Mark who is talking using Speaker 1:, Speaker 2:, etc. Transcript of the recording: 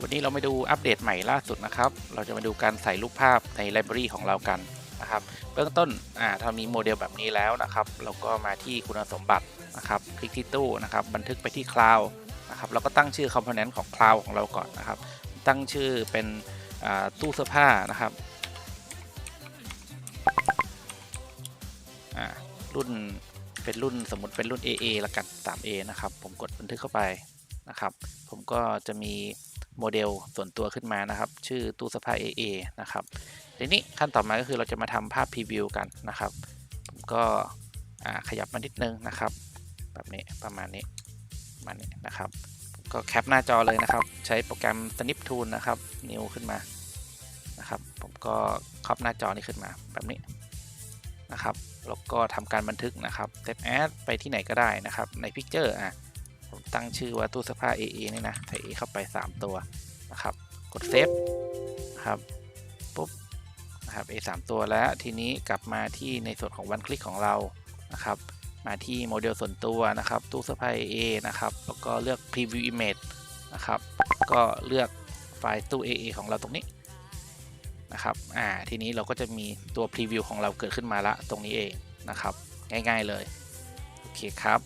Speaker 1: วันนี้เรามาดูอัปเดตใหม่ล่าสุดนะครับ เราจะมาดูการใส่รูปภาพในไลบรารีของเรากันนะครับ เบื้องต้นอ่าถ้ามีโมเดลแบบนี้แล้วนะครับ เราก็มาที่คุณสมบัตินะครับ คลิกที่ตู้นะครับ บันทึกไปที่คลาวนะครับแล้วก็ตั้งชื่อคอมโพเนนต์ของคลาวของเราก่อนนะครับ ตั้งชื่อเป็นอ่าตู้เสื้อผ้านะครับอ่ารุ่นเป็นรุ่นสมมติเป็นรุ่น AA ละกัน 3A นะครับ ผมกดบันทึกเข้าไปนะครับ ผมก็จะมี โมเดลส่วนตัวขึ้นมานะครับ ชื่อตู้เสื้อผ้า AA นะครับทีนี้ขั้นต่อมาก็คือเราจะมาทำภาพพรีวิวกันนะครับ ผมก็ขยับมานิดนึงนะครับ แบบนี้ประมาณนี้มานี้นะครับ ก็แคปหน้าจอเลยนะครับ ใช้โปรแกรม Snip Tool นะครับ นิ้วขึ้นมานะครับ ผมก็ครอบหน้าจอนี้ขึ้นมาแบบนี้นะครับ แล้วก็ทำการบันทึกนะครับเซฟแอดไปที่ไหนก็ได้นะครับ ใน Picture อะ ตั้งชื่อว่าตู้เสื้อผ้า AA นี่นะใส่ A เข้าไป 3 ตัวนะครับ กดเซฟนะครับปุ๊บนะครับ A 3ตัวแล้วทีนี้กลับมาที่ในส่วนของวันคลิกของเรานะครับ มาที่โมเดลส่วนตัวนะครับ ตู้เสื้อผ้า AA นะครับ แล้วก็เลือก preview image นะครับ ก็เลือกไฟล์ตู้ AA ของเราตรงนี้นะครับ อ่า ทีนี้เราก็จะมีตัว preview ของเราเกิดขึ้นมาละตรงนี้เองนะครับ ง่ายๆเลย โอเคครับ